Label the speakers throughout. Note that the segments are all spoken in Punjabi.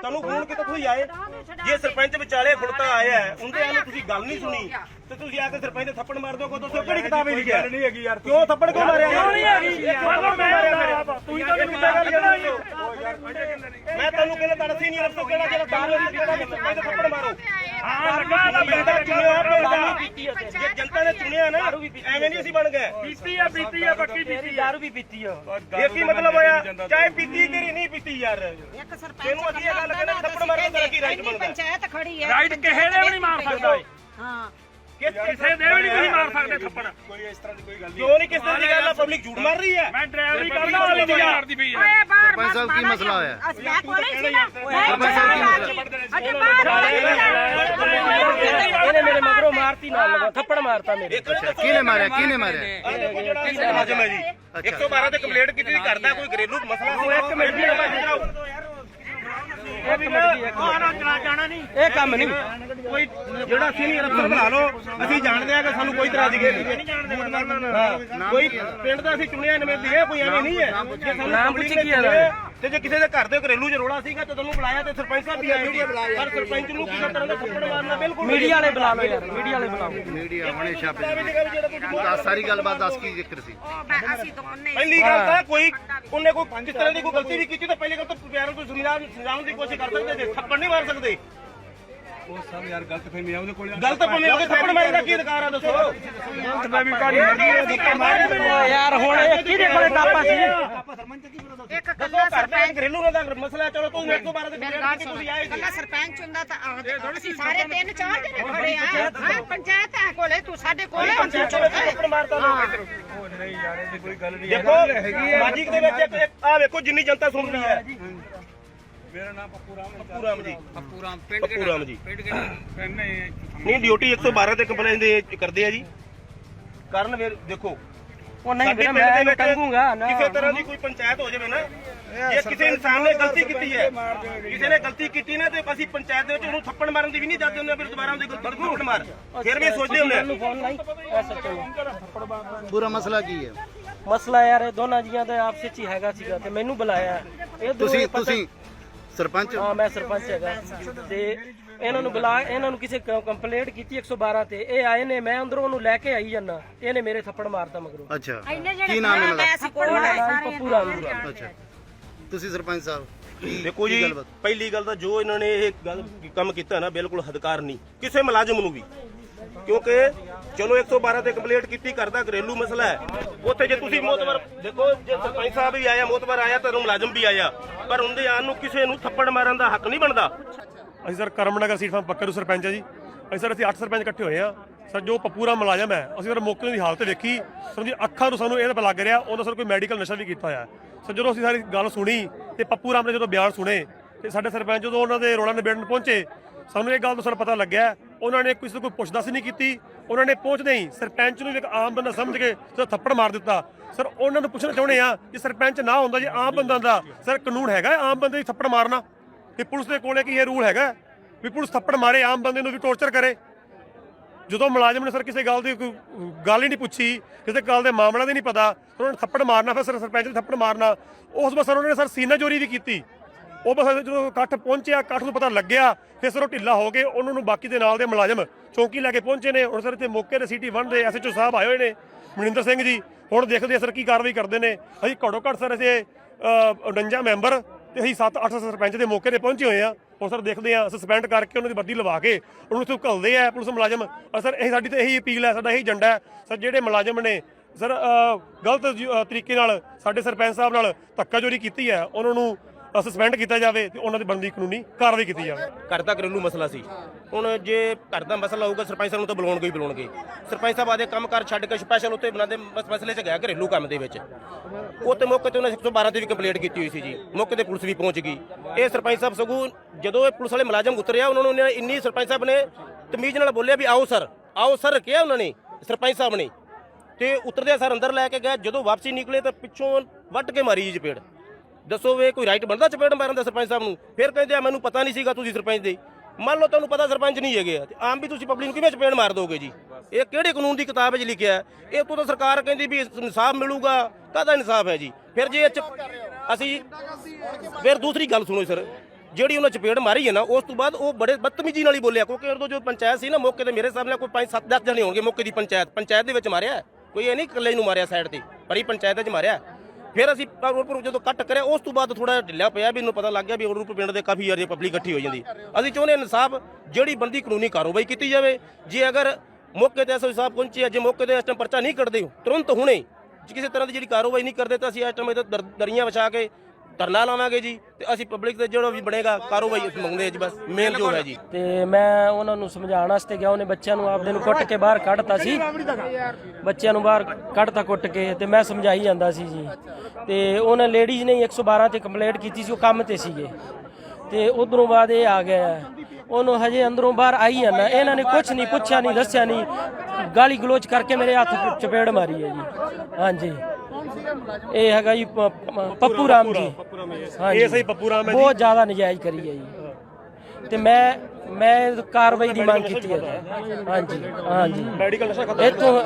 Speaker 1: ਤੁਹਾਨੂੰ ਫੋਨ ਕੀਤਾ ਤੁਸੀਂ ਆਏ। ਜੇ ਸਰਪੰਚ ਵਿਚਾਲੇ ਖੁੜਤਾ ਆਇਆ ਹੈ, ਉਹਦੇ ਨਾਲ ਤੁਸੀਂ ਗੱਲ ਨਹੀਂ ਸੁਣੀ ਤੇ ਤੁਸੀਂ ਆ ਕੇ ਸਰਪੰਚ ਦੇ ਥੱਪੜ ਮਾਰ ਦੋਗੇ ਦੱਸੋ ਕਿਹੜੀ ਕਿਤਾਬ ਵਿੱਚ ਲਿਖਿਆ?
Speaker 2: ਨਹੀਂ ਹੈਗੀ ਯਾਰ
Speaker 1: ਕਿਉਂ ਥੱਪੜ ਕਿਉਂ ਮਾਰਿਆ?
Speaker 2: ਕਿਉਂ ਨਹੀਂ ਹੈਗੀ? ਮਤਲਬ ਮੈਂ ਤੂੰ ਹੀ ਤਾਂ ਮੈਨੂੰ ਤਾਂ ਗੱਲ ਕਰਨੀ
Speaker 1: ਮੈਂ ਤੁਹਾਨੂੰ ਕਹਿੰਦਾ ਤੜਸੀ ਨਹੀਂ ਰੱਖੋ ਕਿਹੜਾ ਜਿਹੜਾ ਕਿਹੜਾ ਸਰਪੰਚ ਦੇ ਥੱਪੜ ਮਾਰੋ।
Speaker 2: ਹਾਂ ਲੱਗਾ ਤਾਂ
Speaker 1: ਪਿੰਡ ਦਾ ਚੁਣਿਆ ਪਿੰਡ ਦਾ ਜੇ ਜਨਤਾ ਨੇ ਚੁਣਿਆ ਨਾ ਐਵੇਂ ਨਹੀਂ ਅਸੀਂ ਬਣ ਗਏ।
Speaker 2: ਪੀਤੀ ਆ ਪੀਤੀ ਆ ਪੱਕੀ ਪੀਤੀ ਆ।
Speaker 3: ਵੀ ਪੀਤੀ ਆ।
Speaker 1: ਇਹ ਕੀ ਮਤਲਬ ਹੋਇਆ ਚਾਹੇ ਪੀਤੀ ਤੇਰੀ ਨਹੀਂ ਪੀਤੀ ਯਾਰ।
Speaker 4: ਇੱਕ ਸਰਪੰਚ
Speaker 1: ਇਹਨੂੰ ਅਸੀਂ ਇਹ ਗੱਲ ਕਹਿੰਦੇ ਥੱਪੜ ਮਾਰਨ ਦਾ ਕੀ right ਬਣਦਾ?
Speaker 4: ਪੰਚਾਇਤ ਖੜੀ ਹੈ
Speaker 2: ਰਾਈਟ ਕਿਸੇ ਦੇ ਵੀ ਨਹੀਂ ਮਾਰ ਸਕਦਾ ਓਏ।
Speaker 4: ਹਾਂ।
Speaker 2: ਕਿਸੇ ਦੇ ਵੀ ਨਹੀਂ ਤੁਸੀਂ ਮਾਰ ਸਕਦੇ ਥੱਪੜ।
Speaker 1: ਕੋਈ ਇਸ ਤਰ੍ਹਾਂ ਦੀ ਕੋਈ ਗੱਲ ਕਿਉਂ ਨਹੀਂ ਕਿਸ ਤਰ੍ਹਾਂ ਦੀ ਗੱਲ ਆ ਪਬਲਿਕ ਝੂਠ ਮਾਰ ਰਹੀ ਹੈ।
Speaker 2: ਮੈਂ ਡਰਾਈਵਰੀ ਕਰਦਾ ਵਾਲੀ ਦੀ ਆ।
Speaker 4: ਓਏ ਬਾਹਰ
Speaker 5: ਸਰਪੰਚ ਸਾਹਿਬ ਕੀ ਮਸਲਾ ਹੋਇਆ?
Speaker 4: ਅਸੀਂ ਮੈਂ ਕੋਲੇ ਸੀ ਨਾ।
Speaker 5: ਸਰਪੰਚ ਸਾਹਿਬ ਕੀ ਮਸਲਾ?
Speaker 4: ਅਜੇ ਬਾਹਰ
Speaker 3: ਇਹਨੇ ਮੇਰੇ ਮਗਰੋਂ ਮਾਰਤੀ ਨਾਲ ਲਗਾ ਥੱਪੜ ਮਾਰਤਾ ਮੇਰੇ
Speaker 5: ਕਿਹਨੇ ਮਾਰਿਆ? ਕਿਹਨੇ ਮਾਰਿਆ?
Speaker 1: ਆ ਦੇਖੋ ਜਿਹੜਾ ਇਹ ਮੁਲਾਜ਼ਮ ਹੈ ਜੀ 112 ਤੇ ਕੰਪਲੇਂਟ ਕੀਤੀ ਸੀ ਕਰਦਾ ਕੋਈ ਘਰੇਲੂ ਮਸਲਾ ਸੀ? ਇੱਕ ਮਿੰਟ ਦੀ
Speaker 3: ਇੱਕ ਮਿੰਟ ਜੀ ਇੱਕ ਮਿੰਟ।
Speaker 2: ਜਾਣਾ ਨਹੀਂ
Speaker 3: ਇਹ ਕੰਮ ਨਹੀਂ।
Speaker 1: ਕੋਈ ਜਿਹੜਾ ਸੀਨੀਅਰ ਅਫਸਰ ਬਣਾ ਲਓ ਅਸੀਂ ਜਾਣਦੇ ਆ ਕਿ ਸਾਨੂੰ ਕੋਈ ਤਰ੍ਹਾਂ ਦੀ। ਨਹੀਂ ਕੋਈ ਪਿੰਡ ਦਾ ਅਸੀਂ ਚੁਣਿਆ ਨਵੇਂ ਦੀ ਇਹ ਕੋਈ ਐਵੇਂ ਨਹੀਂ ਹੈ। ਜੇ ਸਾਨੂੰ
Speaker 3: ਨਾਮ ਪੁੱਛੀ ਕੀ ਹੈ
Speaker 1: ਤੇ ਜੇ ਕਿਸੇ ਦੇ ਘਰ ਦੇ ਘਰੇਲੂ ਚ ਰੋਲਾ ਸੀਗਾ ਤੇ ਤੁਹਾਨੂੰ ਬੁਲਾਇਆ ਤੇ ਸਰਪੰਚ ਸਾਹਿਬ ਵੀ ਆਏ ਸੀ। ਪਰ ਸਰਪੰਚ ਨੂੰ ਕਿਸੇ ਤਰ੍ਹਾਂ ਦਾ ਥੱਪੜ ਮਾਰਨਾ ਬਿਲਕੁਲ ਨਹੀਂ।
Speaker 3: ਮੀਡੀਆ ਵਾਲੇ ਬੁਲਾ ਲਓ ਯਾਰ ਮੀਡੀਆ ਵਾਲੇ ਬੁਲਾਓ।
Speaker 5: ਮੀਡੀਆ ਹੁਣੇ ਛਾਪੇ ਦੱਸ ਸਾਰੀ ਗੱਲਬਾਤ ਦੱਸ ਕੀ ਜ਼ਿਕਰ ਸੀ?
Speaker 4: ਅਸੀਂ ਤਾਂ ਉਹਨੇ
Speaker 1: ਪਹਿਲੀ ਗੱਲ ਤਾਂ ਕੋਈ ਉਹਨੇ ਕੋਈ ਕਿਸ ਤਰ੍ਹਾਂ ਦੀ ਕੋਈ ਗਲਤੀ ਵੀ ਕੀਤੀ ਤਾਂ ਪਹਿਲੀ ਗੱਲ ਤਾਂ ਪਿਆਰਾਂ ਤੋਂ ਸਮਝਾਉਣ ਸਮਝਾਉਣ ਦੀ ਕੋਸ਼ਿਸ਼ ਕਰ ਸਕਦੇ ਜੇ। ਥੱਪੜ ਨਹੀਂ ਮਾਰ ਸਕਦੇ।
Speaker 2: ਉਹ ਸਭ ਯਾਰ ਗਲਤ ਫਹਿਮੀ ਆ ਉਹਦੇ ਕੋਲ
Speaker 1: ਗਲਤ ਭਾਵੇਂ ਉਹਦੇ ਥੱਪੜ ਮਾਰਨ ਦਾ ਕੀ ਅਧਿਕਾਰ ਆ ਦੱਸੋ?
Speaker 2: ਗਲਤ ਫਹਿਮੀ ਕਾਹਦੀ ਹੈਗੀ ਹੈ ਧੱਕਾ ਮਾਰ
Speaker 3: ਓ ਯਾਰ ਹੁਣ ਇਹ ਕਿਹਦੇ ਕੋਲੇ ਕਾਪਾ ਸੀ?
Speaker 4: ਇੱਕ
Speaker 1: ਦੱਸੋ
Speaker 4: ਕੱਲਾ
Speaker 1: ਘਰ ਦਾ
Speaker 4: ਸਰਪੰਚ
Speaker 1: ਘਰੇਲੂ ਦਾ ਮਸਲਾ ਹੈ, ਚਲੋ ਤੁਸੀਂ 112 ਦੇ ਕੰਪਲੇਂਟ ਕੀਤੀ ਤੁਸੀਂ ਆਏ ਸੀ?
Speaker 4: ਕੱਲਾ ਸਰਪੰਚ ਹੁੰਦਾ ਤਾਂ ਅਸੀਂ ਸਾਰੇ ਤਿੰਨ ਚਾਰ ਜਣੇ ਖੜੇ ਆ। ਹਾਂ ਪੰਚਾਇਤ ਹੈ ਕੋਲੇ ਤੂੰ ਸਾਡੇ ਕੋਲੇ
Speaker 1: ਪੰਚਾਇਤ ਦੇ ਵਿੱਚ ਥੱਪੜ ਮਾਰਦਾ ਲੋਕ
Speaker 2: ਉਹ ਨਹੀਂ ਯਾਰ ਇਹਦੀ ਕੋਈ ਗੱਲ ਨਹੀਂ
Speaker 1: ਦੇਖੋ ਮਾਜਿਕ ਦੇ ਵਿੱਚ ਇੱਕ ਆ ਵੇਖੋ ਜਿੰਨੀ ਜਨਤਾ ਸੁਣ ਰਹੀ ਹੈ।
Speaker 2: ਮੇਰਾ ਨਾਮ ਪੱਪੂ ਰਾਮ ਹੈ
Speaker 1: ਪੱਪੂ ਰਾਮ ਜੀ।
Speaker 2: ਪੱਪੂ ਰਾਮ ਪਿੰਡ
Speaker 1: ਪੱਪੂ ਰਾਮ ਜੀ।
Speaker 2: ਪਿੰਡ ਕਿਹੜਾ? ਨਹੀਂ
Speaker 1: ਨਹੀਂ ਡਿਊਟੀ 112 ਤੇ ਕੰਪਲੇਂਟ ਦੇ ਕਰਦੇ ਆ ਜੀ। ਕਰਨ ਫਿਰ ਦੇਖੋ।
Speaker 3: ਉਹ ਨਹੀਂ
Speaker 1: ਸਾਡੇ
Speaker 3: ਵੀਰੇ
Speaker 1: ਪਿੰਡ
Speaker 3: ਮੈਂ
Speaker 1: ਦੇ
Speaker 3: ਇਹਨੂੰ
Speaker 1: ਵਿੱਚ
Speaker 3: ਟੰਗੂਗਾ ਨਾ।
Speaker 1: ਕਿਸੇ ਤਰ੍ਹਾਂ ਦੀ ਕੋਈ ਪੰਚਾਇਤ ਹੋ ਜਾਵੇ ਨਾ ਜੇ ਕਿਸੇ ਇਨਸਾਨ ਨੇ ਗਲਤੀ ਕੀਤੀ ਹੈ ਕਿਸੇ ਨੇ ਗਲਤੀ ਕੀਤੀ ਨਾ ਤੇ ਅਸੀਂ ਪੰਚਾਇਤ ਦੇ ਵਿੱਚ ਉਹਨੂੰ ਥੱਪੜ ਮਾਰਨ ਦੀ ਵੀ ਨਹੀਂ ਜਾਂਦੇ ਹੁੰਦੇ ਫਿਰ ਦੁਬਾਰਾ ਉਹਦੀ ਗਲਤੀ ਨੂੰ ਥੱਪੜ ਮਾਰ। ਫਿਰ ਵੀ ਇਹ ਸੋਚਦੇ ਹੁੰਦੇ
Speaker 3: ਮੈਨੂੰ
Speaker 1: ਆ
Speaker 3: ਫੋਨ ਲਾਈ ਐਸਐਚਓ ਨੂੰ
Speaker 5: ਪੂਰਾ ਮਸਲਾ ਕੀ ਹੈ?
Speaker 3: ਮਸਲਾ ਯਾਰ ਇਹ ਦੋਨਾਂ ਜੀਆਂ ਦਾ ਆਪਸ ਵਿੱਚ ਹੀ ਹੈਗਾ ਸੀਗਾ ਤੇ ਮੈਨੂੰ ਬੁਲਾਇਆ। ਇਹ
Speaker 5: ਤੁਸੀਂ ਤੁਸੀਂ ਸਰਪੰਚ?
Speaker 3: ਹਾਂ ਮੈਂ ਸਰਪੰਚ ਹੈਗਾ। ਤੇ ਇਹਨਾਂ ਨੂੰ ਬੁਲਾ ਇਹਨਾਂ ਨੂੰ ਕਿਸੇ ਕੰਪਲੇਂਟ ਕੀਤੀ 112 ਤੇ। ਇਹ ਆਏ ਨੇ ਮੈਂ ਅੰਦਰੋਂ ਉਹਨੂੰ ਲੈ ਕੇ ਆਈ ਜੰਨਾ ਇਹਨੇ ਮੇਰੇ ਥੱਪੜ ਮਾਰਤਾ ਮਗਰੋਂ।
Speaker 5: ਅੱਛਾ। ਕੀ ਨਾਮ ਇਹਨਾਂ ਦਾ?
Speaker 4: ਕੋਲ
Speaker 3: ਨਾਮ ਪੱਪੂ ਰਾਮ ਜੀ
Speaker 5: ਅੱਛਾ। ਤੁਸੀਂ ਸਰਪੰਚ ਸਾਹਿਬ ਕੀ-
Speaker 1: ਦੇਖੋ
Speaker 5: ਕੀ
Speaker 1: ਜੀ
Speaker 5: ਗੱਲਬਾਤ?
Speaker 1: ਪਹਿਲੀ ਗੱਲ ਤਾਂ ਜੋ ਇਹਨਾਂ ਨੇ ਇਹ ਗੱਲ ਕੰਮ ਕੀਤਾ ਨਾ ਬਿਲਕੁਲ ਹਦਕਾਰ ਨਹੀਂ। ਕਿਸੇ ਮੁਲਾਜ਼ਮ ਨੂੰ ਵੀ। ਕਿਉਂਕਿ ਚਲੋ 112 ਤੇ ਕੰਪਲੀਟ ਕੀਤੀ ਕਰਦਾ ਘਰੇਲੂ ਮਸਲਾ ਹੈ। ਉੱਥੇ ਜੇ ਤੁਸੀਂ ਮੋਤਬਰ ਦੇਖੋ, ਜੇ ਸਰਪੰਚ ਸਾਹਿਬ ਵੀ ਆਇਆ, ਮੋਤਬਰ ਆਇਆ, ਤਾਂ ਮੁਲਾਜ਼ਮ ਵੀ ਆਇਆ। ਪਰ ਉਹਦੇ ਆਣ ਨੂੰ ਕਿਸੇ ਨੂੰ ਥੱਪੜ ਮਾਰਨ ਦਾ ਹੱਕ ਨਹੀਂ ਬਣਦਾ।
Speaker 6: ਅਸੀਂ ਸਰ ਕਰਮਨਗਰ ਸੀਟ ਫਾਰਮ ਪੱਕਰ ਸਰਪੰਚ ਹੈ ਜੀ। ਅਸੀਂ ਸਰ, ਅਸੀਂ 8 ਸਰਪੰਚ ਇਕੱਠੇ ਹੋਏ ਆ। ਸਰ, ਜੋ ਪਪੂਰਾ ਮੁਲਾਜ਼ਮ ਹੈ, ਅਸੀਂ ਸਰ ਮੌਕੇ ਦੀ ਹਾਲਤ ਵੇਖੀ। ਸਰ ਦੀ ਅੱਖਾਂ ਨੂੰ ਸਾਨੂੰ ਇਹ ਤਾਂ ਲੱਗ ਰਿਹਾ ਉਹਨਾਂ ਸਰ ਕੋਈ ਮੈਡੀਕਲ ਨਸ਼ਾ ਵੀ ਕੀਤਾ ਹੋਇਆ। ਸਰ, ਜਦੋਂ ਅਸੀਂ ਸਾਰੀ ਗੱਲ ਸੁਣੀ ਤੇ ਪੱਪੂ ਰਾਮ ਨੇ ਜਦੋਂ ਬਿਆਨ ਸੁਣੇ ਤੇ ਸਾਡੇ ਸਰਪੰਚ ਜਦੋਂ ਉਹਨਾਂ ਦੇ ਰੋਲਾ ਨਿਬੇੜਨ ਪਹੁੰਚੇ, ਸਾਨੂੰ ਇਹ ਗੱਲ ਤੋਂ ਸਰ ਪਤਾ ਲੱਗਿਆ ਉਹਨਾਂ ਨੇ ਕਿਸੇ ਤੋਂ ਕੋਈ ਪੁੱਛਦਾਸ ਨਹੀਂ ਕੀਤੀ। ਉਹਨਾਂ ਨੇ ਪਹੁੰਚਦੇ ਹੀ ਸਰਪੰਚ ਨੂੰ ਵੀ ਇੱਕ ਆਮ ਬੰਦਾ ਸਮਝ ਕੇ ਸਰ ਥੱਪੜ ਮਾਰ ਦਿੱਤਾ। ਸਰ, ਉਹਨਾਂ ਨੂੰ ਪੁੱਛਣਾ ਚਾਹੁੰਦੇ ਆ ਕਿ ਸਰਪੰਚ ਨਾ ਹੁੰਦਾ ਜੇ ਆਮ ਬੰਦਾ ਦਾ। ਸਰ, ਕਾਨੂੰਨ ਹੈਗਾ ਆਮ ਬੰਦੇ ਦੀ ਥੱਪੜ ਮਾਰਨਾ। ਤੇ ਪੁਲਿਸ ਦੇ ਕੋਲੇ ਕੀ ਇਹ ਰੂਲ ਹੈਗਾ? ਵੀ ਪੁਲਿਸ ਥੱਪੜ ਮਾਰੇ, ਆਮ ਬੰਦੇ ਨੂੰ ਵੀ ਟੌਰਚਰ ਕਰੇ। ਜਦੋਂ ਮੁਲਾਜ਼ਮ ਨੇ ਸਰ ਕਿਸੇ ਗੱਲ ਦੀ ਕੋਈ ਗੱਲ ਹੀ ਨਹੀਂ ਪੁੱਛੀ, ਕਿਸੇ ਗੱਲ ਦੇ ਮਾਮਲਾ ਦੀ ਨਹੀਂ ਪਤਾ, ਉਹਨਾਂ ਨੇ ਥੱਪੜ ਮਾਰਨਾ, ਫਿਰ ਸਰ ਸਰਪੰਚ ਨੇ ਥੱਪੜ ਮਾਰਨਾ। ਉਸ ਬਸ ਸਰ ਉਹਨਾਂ ਨੇ ਸਰ ਸੀਨਾ ਚੋਰੀ ਵੀ ਕੀਤੀ। ਉਹ ਬਸ ਜਦੋਂ ਇਕੱਠ ਪਹੁੰਚਿਆ, ਇਕੱਠ ਨੂੰ ਪਤਾ ਲੱਗਿਆ ਫਿਰ ਸਰ ਉਹ ਢਿੱਲਾ ਹੋ ਕੇ ਉਹਨਾਂ ਨੂੰ ਬਾਕੀ ਦੇ ਨਾਲ ਦੇ ਮੁਲਾਜ਼ਮ ਚੌਂਕੀ ਲੈ ਕੇ ਪਹੁੰਚੇ ਨੇ। ਹੁਣ ਸਰ ਇੱਥੇ ਮੌਕੇ ਤੇ ਸਿਟੀ 1 ਦੇ ਐਸਐਚਓ ਸਾਹਿਬ ਆਏ ਹੋਏ ਨੇ। ਮਨਿੰਦਰ ਸਿੰਘ ਜੀ, ਹੁਣ ਦੇਖਦੇ ਆ ਸਰ ਕੀ ਕਾਰਵਾਈ ਕਰਦੇ ਨੇ। ਅਸੀਂ ਘੱਟੋ ਘੱਟ ਸਰ ਅਸੀਂ 49 ਮੈਂਬਰ ਤੇ ਅਸੀਂ 7-8 ਸਰਪੰਚ ਦੇ ਮੌਕੇ ਤੇ ਪਹੁੰਚੇ ਹੋਏ ਆ ਹੁਣ ਸਰ ਦੇਖਦੇ ਆ ਸਸਪੈਂਡ ਕਰਕੇ ਉਹਨਾਂ ਦੀ ਵਰਦੀ ਲਵਾ ਕੇ ਉਹਨੂੰ ਇੱਥੋਂ ਘੱਲਦੇ ਆ ਪੁਲਿਸ ਮੁਲਾਜ਼ਮ। ਔਰ ਸਰ ਇਹ ਸਾਡੀ ਤਾਂ ਇਹੀ ਅਪੀਲ ਹੈ, ਸਾਡਾ ਇਹੀ ਏਜੰਡਾ ਹੈ। ਸਰ ਜਿਹੜੇ ਮੁਲਾਜ਼ਮ ਨੇ, ਸਰ ਗਲਤ ਜੀ- ਤਰੀਕੇ ਨਾਲ ਸਾਡੇ ਸਰਪੰਚ ਸਾਹਿਬ ਨਾਲ ਧੱਕਾਚੋਰੀ ਕੀਤੀ ਹੈ, ਉਹਨਾਂ ਨੂੰ ਸਸਪੈਂਡ ਕੀਤਾ ਜਾਵੇ ਤੇ ਉਹਨਾਂ ਦੀ ਬਣਦੀ ਕਾਨੂੰਨੀ ਕਾਰਵਾਈ ਕੀਤੀ ਜਾਵੇ।
Speaker 1: ਘਰ ਦਾ ਘਰੇਲੂ ਮਸਲਾ ਸੀ। ਹੁਣ ਜੇ ਘਰ ਦਾ ਮਸਲਾ ਹੋਊਗਾ, ਸਰਪੰਚ ਸਾਹਿਬ ਨੂੰ ਤਾਂ ਬੁਲਾਉਣਗੇ ਹੀ ਬੁਲਾਉਣਗੇ। ਸਰਪੰਚ ਸਾਹਿਬ ਆਦੇ ਕੰਮ ਕਰ ਛੱਡ ਕੇ ਸਪੈਸ਼ਲ ਉੱਤੇ ਬਣਾਦੇ ਮਸਲੇ 'ਚ ਗਿਆ ਘਰੇਲੂ ਕੰਮ ਦੇ ਵਿੱਚ। ਉਹ ਤੇ ਮੌਕੇ ਤੇ ਉਹਨਾਂ 112 ਤੇ ਵੀ ਕੰਪਲੇਂਟ ਕੀਤੀ ਹੋਈ ਸੀ ਜੀ। ਮੌਕੇ ਤੇ ਪੁਲਿਸ ਵੀ ਪਹੁੰਚ ਗਈ। ਇਹ ਸਰਪੰਚ ਸਾਹਿਬ ਸਗੋਂ ਜਦੋਂ ਇਹ ਪੁਲਿਸ ਵਾਲੇ ਮੁਲਾਜ਼ਮ ਉਤਰਿਆ, ਉਹਨਾਂ ਨੂੰ ਇੰਨੀ ਸਰਪੰਚ ਸਾਹਿਬ ਨੇ ਤਮੀਜ਼ ਨਾਲ ਬੋਲਿਆ ਵੀ ਆਓ ਸਰ ਆਓ ਸਰ ਕਿਹਾ ਉਹਨਾਂ ਨੇ, ਸਰਪੰਚ ਸਾਹਿਬ ਨੇ। ਤੇ ਉਤਰਦੇ ਸਰ ਅੰਦਰ ਲੈ ਕੇ ਗਏ। ਜਦੋਂ ਵਾਪਸੀ ਨਿਕਲੇ ਤਾਂ ਪਿੱਛੋਂ ਵੱਟ ਕੇ ਮਾਰੀ ਜੀ ਚਪੇੜ। ਦੱਸੋ ਵੇ ਕੋਈ ਰਾਈਟ ਬਣਦਾ ਚਪੇੜ ਮਾਰਨ ਦਾ ਸਰਪੰਚ ਸਾਹਿਬ ਨੂੰ? ਫਿਰ ਕਹਿੰਦੇ ਆ, ਮੈਨੂੰ ਪਤਾ ਨਹੀਂ ਸੀਗਾ ਤੁਸੀਂ ਸਰਪੰਚ ਦੇ। ਮੰਨ ਲਓ ਤੁਹਾਨੂੰ ਪਤਾ ਸਰਪੰਚ ਨਹੀਂ ਹੈਗੇ ਆ। ਤੇ ਆਮ ਵੀ ਤੁਸੀਂ ਪਬਲਿਕ ਨੂੰ ਕਿਵੇਂ ਚਪੇੜ ਮਾਰ ਦੋਗੇ ਜੀ? ਇਹ ਕਿਹੜੇ ਕਾਨੂੰਨ ਦੀ ਕਿਤਾਬ ਵਿੱਚ ਲਿਖਿਆ ਹੈ? ਇਹ ਤੋਂ ਤਾਂ ਸਰਕਾਰ ਕਹਿੰਦੀ ਵੀ ਇਨਸਾਫ ਮਿਲੂਗਾ ਕਾਹਦਾ ਇਨਸਾਫ ਹੈ ਜੀ। ਫਿਰ ਜੇ ਇਹ 'ਚ ਅਸੀਂ ਫਿਰ ਦੂਸਰੀ ਗੱਲ ਸੁਣੋ ਸਰ। ਜਿਹੜੀ ਉਹਨਾਂ ਚਪੇੜ ਮਾਰੀ ਹੈ ਨਾ, ਉਸ ਤੋਂ ਬਾਅਦ ਉਹ ਬੜੇ ਬਦਤਮੀਜ਼ੀ ਨਾਲ ਹੀ ਬੋਲਿਆ। ਕਿਉਂਕਿ ਉਦੋਂ ਜੋ ਪੰਚਾਇਤ ਸੀ ਨਾ, ਮੌਕੇ ਤੇ ਮੇਰੇ ਸਾਹਮਣੇ ਕੋਈ 5 7 10 ਜਣੇ ਹੋਣਗੇ ਮੌਕੇ ਦੀ ਪੰਚਾਇਤ। ਪੰਚਾਇਤ ਦੇ ਵਿੱਚ ਮਾਰਿਆ। ਕੋਈ ਇਹ ਨਹੀਂ ਇਕੱਲੇ ਨੂੰ ਮਾਰਿਆ ਸਾਈਡ ਤੇ, ਪਰ ਇਹ ਪੰਚਾਇਤ ਵਿੱਚ ਮਾਰਿਆ। ਫਿਰ ਅਸੀਂ ਰੋਡਪੁਰ ਜਦੋਂ ਕੱਟ ਕਰਿਆ, ਉਸ ਤੋਂ ਬਾਅਦ ਥੋੜਾ ਢਿੱਲਾ ਪਿਆ ਵੀ ਇਹਨੂੰ ਪਤਾ ਲੱਗ ਗਿਆ ਵੀ ਰੋਡਪੁਰ ਪਿੰਡ ਦੇ ਕਾਫੀ ਜ਼ਿਆਦਾ ਪਬਲਿਕ ਇਕੱਠੀ ਹੋ ਜਾਂਦੀ। ਅਸੀਂ ਚਾਹੁੰਦੇ ਹਾਂ ਇਨਸਾਫ, ਜਿਹੜੀ ਬੰਦੀ ਕਾਨੂੰਨੀ ਕਾਰਵਾਈ ਕੀਤੀ ਜਾਵੇ, ਜੇ ਅਗਰ ਮੌਕੇ ਤੇ ਐਸਓ ਸਾਹਿਬ ਪਹੁੰਚੇ ਜੇ ਮੌਕੇ ਤੇ ਇਸ ਟਾਈਮ ਪਰਚਾ ਨਹੀਂ ਕੱਢਦੇ ਤੁਰੰਤ ਹੁਣੇ ਜੇ ਕਿਸੇ ਤਰ੍ਹਾਂ ਦੀ ਜਿਹੜੀ ਕਾਰਵਾਈ ਨਹੀਂ ਕਰਦੇ ਤਾਂ ਅਸੀਂ ਇਸ ਟਾਈਮ ਇਹ ਦਰੀਆਂ ਵਿਛਾ ਕੇ ਧਰਨਾ ਲਾਵਾਂਗੇ ਜੀ ਤੇ ਅਸੀਂ ਪਬਲਿਕ ਤੇ ਜਿਹੜਾ ਵੀ ਬਣੇਗਾ ਕਾਰਵਾਈ ਅਸੀਂ ਮੰਗਦੇ ਜੀ ਬਸ ਮੇਨ ਜੋ ਹੈ ਜੀ।
Speaker 3: ਤੇ ਮੈਂ ਉਹਨਾਂ ਨੂੰ ਸਮਝਾਉਣ ਵਾਸਤੇ ਗਿਆ, ਉਹਨੇ ਬੱਚਿਆਂ ਨੂੰ ਆਪਦੇ ਨੂੰ ਕੁੱਟ ਕੇ ਬਾਹਰ ਕੱਢਤਾ ਸੀ। ਬੱਚਿਆਂ ਨੂੰ ਬਾਹਰ ਕੱਢਤਾ ਕੁੱਟ ਕੇ ਤੇ ਮੈਂ ਸਮਝਾਈ ਜਾਂਦਾ ਸੀ ਜੀ। ਤੇ ਉਹਨਾਂ ਲੇਡੀਜ਼ ਨੇ 112 ਤੇ ਕੰਪਲੇਂਟ ਕੀਤੀ ਸੀ, ਉਹ ਕੰਮ ਤੇ ਸੀਗੇ। ਤੇ ਉਧਰੋਂ ਬਾਅਦ ਇਹ ਆ ਗਿਆ। ਉਹਨੂੰ ਹਜੇ ਅੰਦਰੋਂ ਬਾਹਰ ਆਈ ਆ ਨਾ ਇਹਨਾਂ ਨੇ ਕੁਝ ਨਹੀਂ ਪੁੱਛਿਆ, ਨਹੀਂ ਦੱਸਿਆ, ਨਹੀਂ। ਗਾਲੀ ਗਲੋਚ ਕਰਕੇ ਮੇਰੇ ਹੱਥ ਚਪੇੜ ਮਾਰੀ ਹੈ ਜੀ। ਹਾਂਜੀ। ਇਹ ਹੈਗਾ ਜੀ ਪ- ਪ- ਪੱਪੂ ਰਾਮ ਜੀ। ਹਾਂਜੀ।
Speaker 6: ਇਹ ਸਹੀ ਪੱਪੂ ਰਾਮ ਹੈ ਜੀ।
Speaker 3: ਬਹੁਤ ਜ਼ਿਆਦਾ ਨਜਾਇਜ਼ ਕਰੀ ਹੈ ਜੀ। ਤੇ ਮੈਂ ਮੈਂ ਕਾਰਵਾਈ ਦੀ ਮੰਗ ਕੀਤੀ ਹੈ। ਹਾਂਜੀ ਹਾਂਜੀ।
Speaker 6: ਮੈਡੀਕਲ ਨਸ਼ਾ ਖਤਮ
Speaker 3: ਇੱਥੋਂ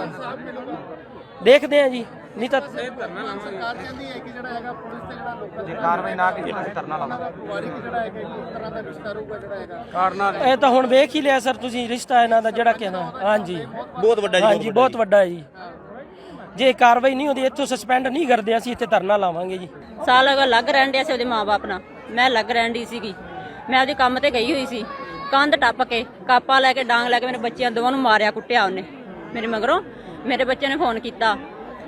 Speaker 3: ਦੇਖਦੇ ਆ ਜੀ। ਨਹੀਂ ਤਾਂ
Speaker 5: ਸਰਕਾਰ ਕਹਿੰਦੀ ਹੈ ਕਿ ਜਿਹੜਾ ਹੈਗਾ ਪੁਲਿਸ ਤੇ ਜਿਹੜਾ ਲੋਕਾਂ
Speaker 7: ਜੇ ਕਾਰਵਾਈ ਨਾ ਕੀਤੀ ਅਸੀਂ ਧਰਨਾ ਲਾਵਾਂਗੇ
Speaker 5: ਵਾਰੀ ਜਿਹੜਾ ਹੈਗਾ ਇੱਕ ਤਰ੍ਹਾਂ ਦਾ ਰਿਸ਼ਤਾ ਰਹੂਗਾ ਜਿਹੜਾ ਹੈਗਾ
Speaker 3: ਇਹ ਤਾਂ ਹੁਣ ਵੇਖ ਹੀ ਲਿਆ ਸਰ ਤੁਸੀਂ ਰਿਸ਼ਤਾ ਇਹਨਾਂ ਦਾ ਜਿਹੜਾ ਕਿ ਨਾ ਹਾਂਜੀ।
Speaker 1: ਬਹੁਤ ਵੱਡਾ ਜੀ
Speaker 3: ਹਾਂਜੀ ਬਹੁਤ ਵੱਡਾ ਹੈ ਜੀ। ਜੇ ਕਾਰਵਾਈ ਨਹੀਂ ਹੁੰਦੀ ਇੱਥੋਂ ਸਸਪੈਂਡ ਨਹੀਂ ਕਰਦੇ ਅਸੀਂ ਇੱਥੇ ਧਰਨਾ ਲਾਵਾਂਗੇ ਜੀ।
Speaker 8: ਸਾਲ ਅਗਰ ਲੱਗ ਰਹਿਣ ਡਿਆ ਸੀ ਉਹਦੇ ਮਾਪੇ ਨਾਲ ਮੈਂ ਲੱਗ ਰਹਿਣ ਦੀ ਸੀਗੀ। ਮੈਂ ਉਹਦੇ ਕੰਮ ਤੇ ਗਈ ਹੋਈ ਸੀ ਕੰਧ ਟੱਪ ਕੇ ਕਾਪਾ ਲੈ ਕੇ ਡਾਂਗ ਲੈ ਕੇ ਮੇਰੇ ਬੱਚਿਆਂ ਦੋਵਾਂ ਨੂੰ ਮਾਰਿਆ ਕੁੱਟਿਆ ਉਹਨੇ। ਮੇਰੇ ਮਗਰੋਂ ਮੇਰੇ ਬੱਚੇ ਨੇ ਫੋਨ ਕੀਤਾ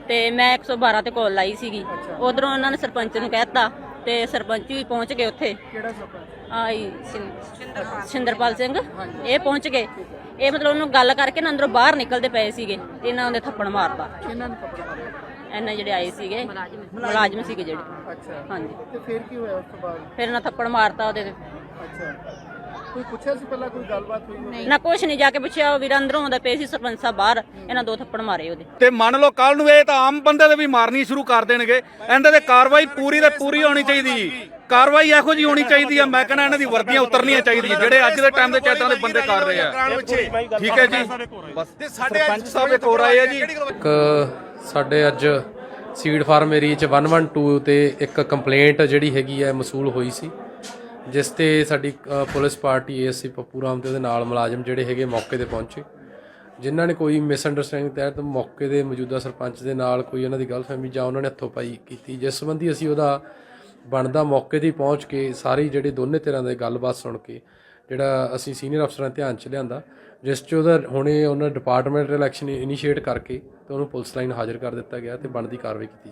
Speaker 8: ਤੇ ਮੈਂ 112 ਤੇ ਕਾਲ ਲਾਈ ਸੀਗੀ। ਉਧਰੋਂ ਉਹਨਾਂ ਨੇ ਸਰਪੰਚ ਨੂੰ ਕਹਿਤਾ ਤੇ ਸਰਪੰਚ ਵੀ ਪਹੁੰਚ ਗਏ ਉੱਥੇ।
Speaker 5: ਕਿਹੜਾ ਸਰਪੰਚ?
Speaker 8: ਆਈ ਸਿੰਦਰਪਾਲ ਸਿੰਘ। ਇਹ ਪਹੁੰਚ ਗਏ। ਇਹ ਮਤਲਬ ਉਹਨੂੰ ਗੱਲ ਕਰਕੇ ਨਾ ਅੰਦਰੋਂ ਬਾਹਰ ਨਿਕਲਦੇ ਪਏ ਸੀਗੇ ਤੇ ਇਹਨਾਂ ਉਹਦੇ ਥੱਪੜ ਮਾਰਦਾ
Speaker 5: ਇਹਨਾਂ ਨੂੰ
Speaker 8: ਇਹਨਾਂ ਜਿਹੜੇ ਆਏ ਸੀਗੇ। ਮੁਲਾਜ਼ਮ ਸੀਗੇ ਜਿਹੜੇ।
Speaker 5: ਅੱਛਾ।
Speaker 8: ਹਾਂਜੀ।
Speaker 5: ਤੇ ਫਿਰ ਕੀ ਹੋਇਆ ਉਸ ਤੋਂ ਬਾਅਦ?
Speaker 8: ਫਿਰ ਇਹਨਾਂ ਥੱਪੜ ਮਾਰਤਾ ਉਹਦੇ ਤੇ।
Speaker 5: ਅੱਛਾ। ਕੋਈ ਪੁੱਛਿਆ ਸੀ ਪਹਿਲਾਂ ਕੋਈ ਗੱਲਬਾਤ ਹੋਈ ਹੋਵੇ?
Speaker 8: ਨਾ ਕੁਛ ਨਹੀਂ ਜਾ ਕੇ ਪੁੱਛਿਆ ਉਹ ਵੀਰ ਅੰਦਰੋਂ ਆਉਂਦਾ ਪਏ ਸੀ ਸਰਪੰਚ ਸਾਹਿਬ ਬਾਹਰ ਇਹਨਾਂ ਦੋ ਥੱਪੜ ਮਾਰੇ ਉਹਦੇ।
Speaker 9: ਤੇ ਮੰਨ ਲਓ ਕੱਲ ਨੂੰ ਇਹ ਤਾਂ ਆਮ ਬੰਦੇ ਦੇ ਵੀ ਮਾਰਨੀ ਸ਼ੁਰੂ ਕਰ ਦੇਣਗੇ। ਇਹਦੇ ਤੇ ਕਾਰਵਾਈ ਪੂਰੀ ਤੇ ਪੂਰੀ ਹੋਣੀ ਚਾਹੀਦੀ ਜੀ। ਕਾਰਵਾਈ ਇਹੋ ਜੀ ਹੋਣੀ ਚਾਹੀਦੀ ਆ ਮੈਂ ਕਹਿੰਦਾ ਇਹਨਾਂ ਦੀ ਵਰਦੀਆਂ ਉਤਰਨੀਆਂ ਚਾਹੀਦੀਆਂ ਜਿਹੜੇ ਅੱਜ ਦੇ ਟਾਈਮ ਦੇ ਚੈਤਾਂ ਦੇ ਬੰਦੇ ਕਰ ਰਹੇ ਆ। ਠੀਕ ਹੈ ਜੀ। ਬਸ ਸਰਪੰਚ ਸਾਹਿਬ ਇੱਕ ਹੋਰ ਆਏ ਆ ਜੀ।
Speaker 10: ਇੱਕ ਸਾਡੇ ਅੱਜ ਸੀਡ ਫਾਰਮ ਏਰੀਆ ਚ 112 ਤੇ ਇੱਕ ਕੰਪਲੇਂਟ ਜਿਹੜੀ ਹੈਗੀ ਹੈ ਮਸੂਲ ਹੋਈ ਸੀ। ਜਿਸ ਤੇ ਸਾਡੀ ਅ, police party ASC Pappu Ram ਤੇ ਉਹਦੇ ਨਾਲ ਮੁਲਾਜ਼ਮ ਜਿਹੜੇ ਹੈਗੇ ਮੌਕੇ ਤੇ ਪਹੁੰਚੇ। ਜਿਨ੍ਹਾਂ ਨੇ ਕੋਈ ਮਿਸਅੰਡਰਸਟੈਂਡਿੰਗ ਤਹਿਤ ਮੌਕੇ ਦੇ ਮੌਜੂਦਾ ਸਰਪੰਚ ਦੇ ਨਾਲ ਕੋਈ ਉਹਨਾਂ ਦੀ ਗਲਤਫਹਿਮੀ ਜਾਂ ਉਹਨਾਂ ਨੇ ਹੱਥੋਂ ਪਾਈ ਕੀਤੀ ਜਿਸ ਸੰਬੰਧੀ ਅਸੀਂ ਉਹਦਾ ਬਣਦਾ ਮੌਕੇ ਤੇ ਪਹੁੰਚ ਕੇ ਸਾਰੀ ਜਿਹੜੇ ਦੋਨੇ ਤਰ੍ਹਾਂ ਦੇ ਗੱਲਬਾਤ ਸੁਣ ਕੇ ਜਿਹੜਾ ਅਸੀਂ ਸੀਨੀਅਰ ਅਫਸਰਾਂ ਦੇ ਧਿਆਨ ਚ ਲਿਆਂਦਾ ਜਿਸ ਚ ਉਹਦਾ ਹੁਣੇ ਉਹਨਾਂ ਡਿਪਾਰਟਮੈਂਟ ਇਲੈਕਸ਼ਨ ਇਨੀਸ਼ੀਏਟ ਕਰਕੇ ਤੇ ਉਹਨੂੰ ਪੁਲਿਸ ਲਾਈਨ ਹਾਜ਼ਰ ਕਰ ਦਿੱਤਾ ਗਿਆ ਤੇ ਬਣਦੀ ਕਾਰਵਾਈ ਕੀਤੀ